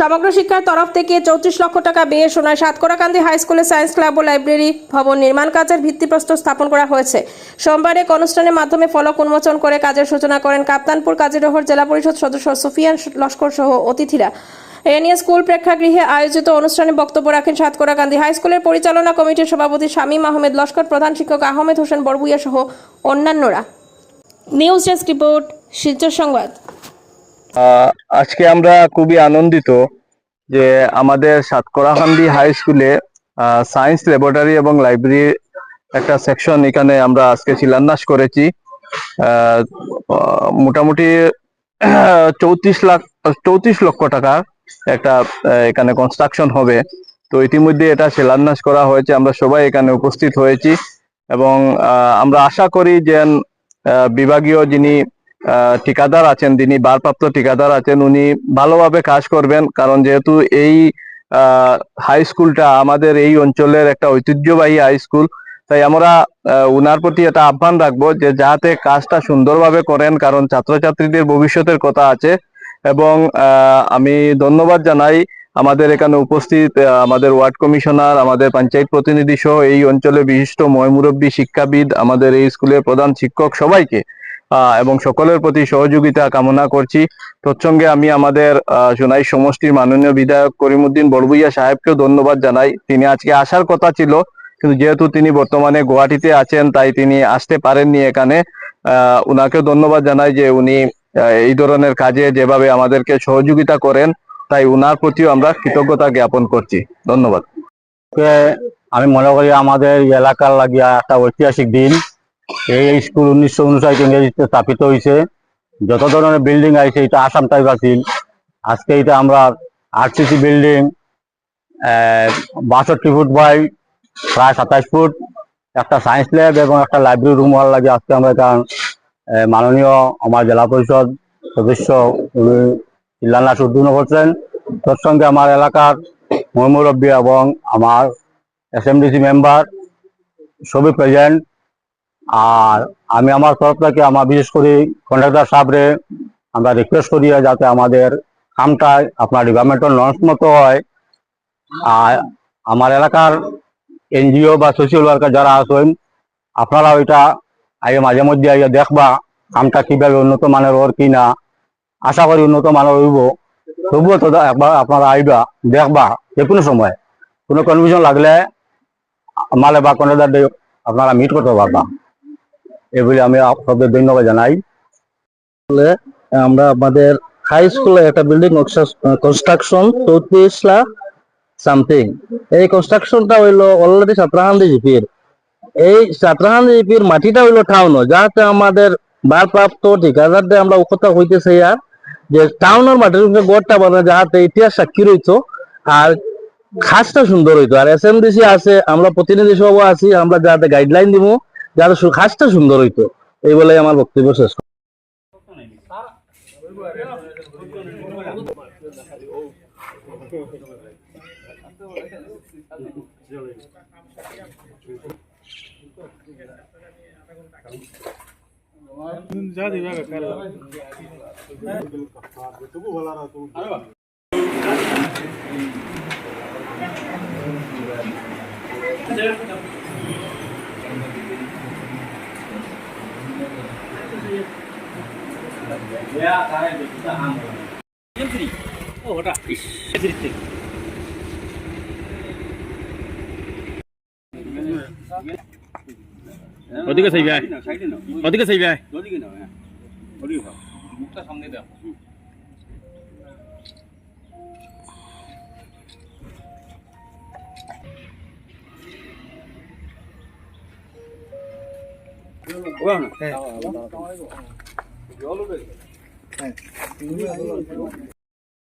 সমগ্র শিক্ষার তরফ থেকে চৌত্রিশ লক্ষ টাকা ব্যয়ে সোনায় সাতকরাকান্দি হাই স্কুলে সায়েন্স ক্লাব ও লাইব্রেরি ভবন নির্মাণ কাজের ভিত্তিপ্রস্তর স্থাপন করা হয়েছে। সোমবার এক অনুষ্ঠানের মাধ্যমে ফলক উন্মোচন করে কাজের সূচনা করেন কাপ্তানপুর কাজীরহর জেলা পরিষদ সদস্য সুফিয়ান লস্কর সহ অতিথিরা। নিয়ে স্কুল প্রেক্ষাগৃহে আয়োজিত অনুষ্ঠানে বক্তব্য রাখেন সাতকরাকান্দি হাই স্কুলের পরিচালনা কমিটির সভাপতি শামীম আহমেদ লস্কর, প্রধান শিক্ষক আহমেদ হোসেন বড়বুইয়া সহ অন্যান্যরা। নিউজ ডেস্ক রিপোর্ট, শিলচর সংবাদ। আজকে আমরা খুবই আনন্দিত যে আমাদের সাতকরাহান্দি হাই স্কুলে সায়েন্স ল্যাবরেটরি এবং লাইব্রেরি একটা সেকশন এখানে আমরা আজকে শিলান্যাস করেছি। মোটামুটি চৌত্রিশ লাখ, চৌত্রিশ লক্ষ টাকা একটা এখানে কনস্ট্রাকশন হবে। তো ইতিমধ্যে এটা শিলান্যাস করা হয়েছে, আমরা সবাই এখানে উপস্থিত হয়েছি এবং আমরা আশা করি যে বিভাগীয় যিনি ঠিকাদার আছেন যিনি ভারপ্রাপ্ত ঠিকাদার আছেন, উনি ভালোভাবে কাজ করবেন, কারণ যেহেতু এই হাই স্কুলটা আমাদের এই অঞ্চলের একটা ঐতিহ্যবাহী হাই স্কুল তাই আমরা উনার প্রতি একটা আহ্বান রাখব যে যাতে কাজটা সুন্দরভাবে করেন, কারণ ছাত্রছাত্রীদের ভবিষ্যতের কথা আছে। এবং আমি ধন্যবাদ জানাই আমাদের এখানে উপস্থিত আমাদের ওয়ার্ড কমিশনার, আমাদের পঞ্চায়েত প্রতিনিধি সহ এই অঞ্চলে বিশিষ্ট ময়মুরব্বী শিক্ষাবিদ, আমাদের এই স্কুলের প্রধান শিক্ষক সবাইকে। এবং সকলের প্রতি সহযোগিতা কামনা করছি। তৎসঙ্গে আমি আমাদের সোনাই সমষ্টির মাননীয় বিধায়ক করিমুদ্দিন বড়বুইয়া সাহেবকেও ধন্যবাদ জানাই। তিনি আজকে আসার কথা ছিল কিন্তু যেহেতু তিনি বর্তমানে গুয়াহাটিতে আছেন তাই তিনি আসতে পারেননি এখানে। আহ, উনাকেও ধন্যবাদ জানাই যে উনি এই ধরনের কাজে যেভাবে আমাদেরকে সহযোগিতা করেন তাই উনার প্রতিও আমরা কৃতজ্ঞতা জ্ঞাপন করছি। ধন্যবাদ। আমি মনে করি আমাদের এলাকার লাগিয়া একটা ঐতিহাসিক দিন। এই স্কুল উনিশশো উনষাট ইংরেজিতে স্থাপিত হয়েছে যত ধরনের বিল্ডিং আছে এটা আসাম টাইপ আছিল আজকে এটা আমরা আরসিসি বিল্ডিং বাষট্টি ফুট বাই প্রায় সাতাশ ফুট। একটা সায়েন্স ল্যাব এবং একটা লাইব্রেরি রুম হওয়ার লাগে আজকে আমরা আহ, মাননীয় আমার জেলা পরিষদ সদস্য শিলান্যাস উদ্বোধন করছেন। তোর সঙ্গে আমার এলাকার মুরব্বী এবং আমার এসএমডিসি মেম্বার সবই প্রেজেন্ট আর আমি আমার তরফ থেকে আমার বিশেষ করে কন্ট্রাক্টর সাহেবরে আমরা রিকোয়েস্ট করি যাতে আমাদের কামটা আপনার ডিপার্টমেন্টাল নর্মস মতো হয়। আর আমার এলাকার এনজিও বা সোশ্যাল ওয়ার্কার যারা আছেন আপনারা ওইটা আগে মাঝে মধ্যে আইয়া দেখবা কামটা কীভাবে উন্নত মানের ওর কি না আশা করি উন্নত মানের হইব। তবুও তো একবার আপনারা আইবা, দেখবা যে কোনো সময়। কোনো কনফিউশন লাগলে মালে বা কন্ট্রাক্টর আপনারা মিট করতে পারবা। এই বলে আমি আপনাদের ধন্যবাদ জানাই। আমরা আমাদের হাই স্কুলে একটা বিল্ডিং কনস্ট্রাকশন চৌত্রিশ লাখ সামথিং এই কনস্ট্রাকশনটা হইল অলরেডি সাতরাহান্দি জিপির এই সাতরাহান্দি জিপির মাটিটা হইল টাউন যাতে আমাদের ভারপ্রাপ্ত ঠিকাদারদের আমরা কথা হইতেছে আর যে টাউনের মাটির উপরে গড়টা বানা যাহাতে ইতিহাস সাক্ষী রইতো আর খাসটা সুন্দর হইতো। আর এস এম আছে, আমরা প্রতিনিধি সভা আছি, আমরা যাতে গাইডলাইন দিব সু- খাসটা সুন্দর হইতো। এই বলে আমার বক্তব্য শেষ। या काय देखील हा एमसरी ओ होटा एमसरी ते 어디가 세비야? 어디가 세비야? 어디가 나와? 어디가? 목사 삼내다. 뭐야? 네. Yolu belli. Evet.